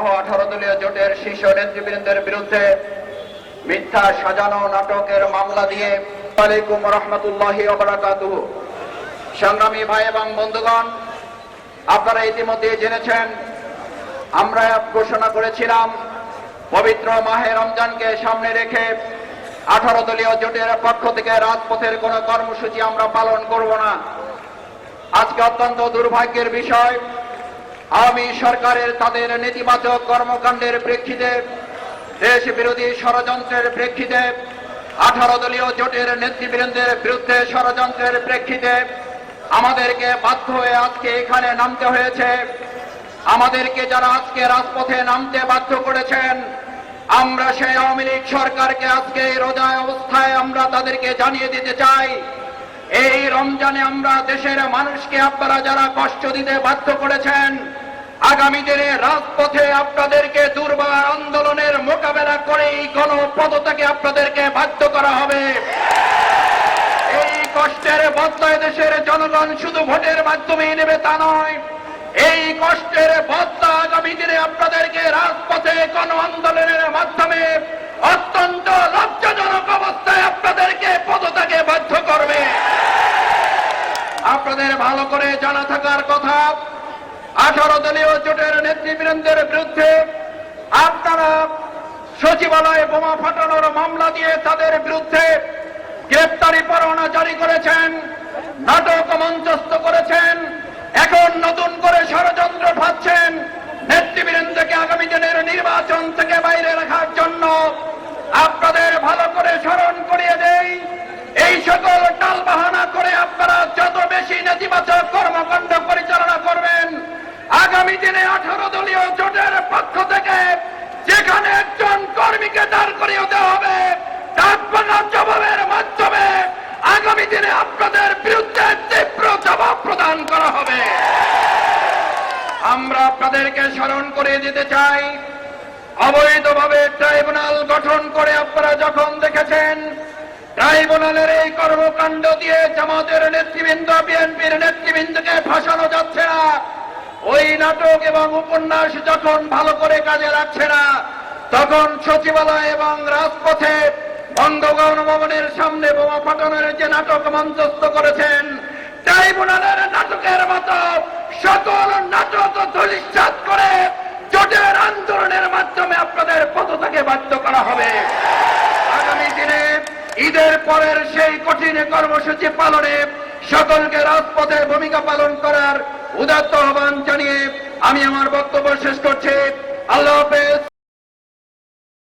সহ আঠারো দলীয় জোটের শীর্ষ নেতৃবৃন্দের বিরুদ্ধে মিথ্যা সাজানো নাটকের মামলা দিয়ে আলাইকুম রহমতুল্লাহ সংগ্রামী ভাই এবং বন্ধুগণ, আপনারা ইতিমধ্যে জেনেছেন, আমরা ঘোষণা করেছিলাম, পবিত্র মাহে রমজানকে সামনে রেখে আঠারো দলীয় জোটের পক্ষ থেকে রাজপথের কোনো কর্মসূচি আমরা পালন করব না। আজকে অত্যন্ত দুর্ভাগ্যের বিষয় আওয়ামী সরকারের তাদের নেতিবাচক কর্মকাণ্ডের প্রেক্ষিতে দেশ বিরোধী ষড়যন্ত্রের প্রেক্ষিতে, আঠারো দলীয় জোটের নেতৃবৃন্দের বিরুদ্ধে ষড়যন্ত্রের প্রেক্ষিতে আমাদেরকে বাধ্য হয়ে আজকে এখানে নামতে হয়েছে। আমাদেরকে যারা আজকে রাজপথে নামতে বাধ্য করেছেন, আমরা সেই আওয়ামী লীগ সরকারকে আজকে রোজায় অবস্থায় আমরা তাদেরকে জানিয়ে দিতে চাই। এই রমজানে আমরা দেশের মানুষকে আপনারা যারা কষ্ট দিতে বাধ্য করেছেন, আগামী দিনে রাজপথে আপনাদেরকে দুর্বার আন্দোলনের মোকাবেলা করেই কোন পদত্যাগে আপনাদেরকে বাধ্য করা হবে। এই কষ্টের বদলায় দেশের জনগণ শুধু ভোটের মাধ্যমেই নেবে তা নয়, এই কষ্টের বদলা আগামী দিনে আপনাদেরকে রাজপথে কোন আন্দোলনের মাধ্যমে অত্যন্ত লজ্জাজনক অবস্থায় আপনাদেরকে পদত্যাগে বাধ্য করবে আপনাদের ভালো করে জানা থাকার কথা। আঠারো দলীয় জোটের নেতৃবৃন্দের বিরুদ্ধে আপনারা সচিবালয়ে বোমা ফাটানোর মামলা দিয়ে তাদের বিরুদ্ধে গ্রেপ্তারি পরোয়ানা জারি করেছেন, নাটক মঞ্চস্থ করেছেন, এখন নতুন করে ষড়যন্ত্র ভাবছেন নেতৃবৃন্দকে আগামী দিনের নির্বাচন থেকে বাইরে রাখার জন্য। আপনাদের ভালো করে স্মরণ করিয়ে দেই বেশি নেতিবাচক কর্মকাণ্ড পরিচালনা করবেন আগামী দিনে আঠারো দলীয় জোটের পক্ষ থেকে যেখানে একজন কর্মীকে দাঁড় করিয়ে দেওয়া হবে জবাবের মাধ্যমে আগামী দিনে আপনাদের বিরুদ্ধে তীব্র জবাব প্রদান করা হবে। আমরা আপনাদেরকে স্মরণ করে দিতে চাই। অবৈধভাবে ট্রাইব্যুনাল গঠন করে আপনারা যখন দেখেছেন ট্রাইব্যুনালের এই কর্মকাণ্ড দিয়ে জামাতের নেতৃবৃন্দ, বিএনপির নেতৃবৃন্দকে ফাঁসানো যাচ্ছে না। ওই নাটক এবং উপন্যাস যখন ভালো করে কাজে লাগছে না, তখন সচিবালয় এবং রাজপথে বঙ্গগণ ভবনের সামনে বোমা ফাটানোর যে নাটক মঞ্চস্থ করেছেন, ট্রাইব্যুনালের নাটকের মতো সকল নাটক ধলিষ্ঠাত করে জোটের আন্দোলনের মাধ্যমে আপনাদের পদত্যাগে বাধ্য করা হবে আগামী দিনে ঈদের পরের সেই কঠিন কর্মসূচি পালনে সকলকে রাজপথে ভূমিকা পালন করার উদাত্ত আহ্বান জানিয়ে আমি আমার বক্তব্য শেষ করছি। আল্লাহ হাফেজ।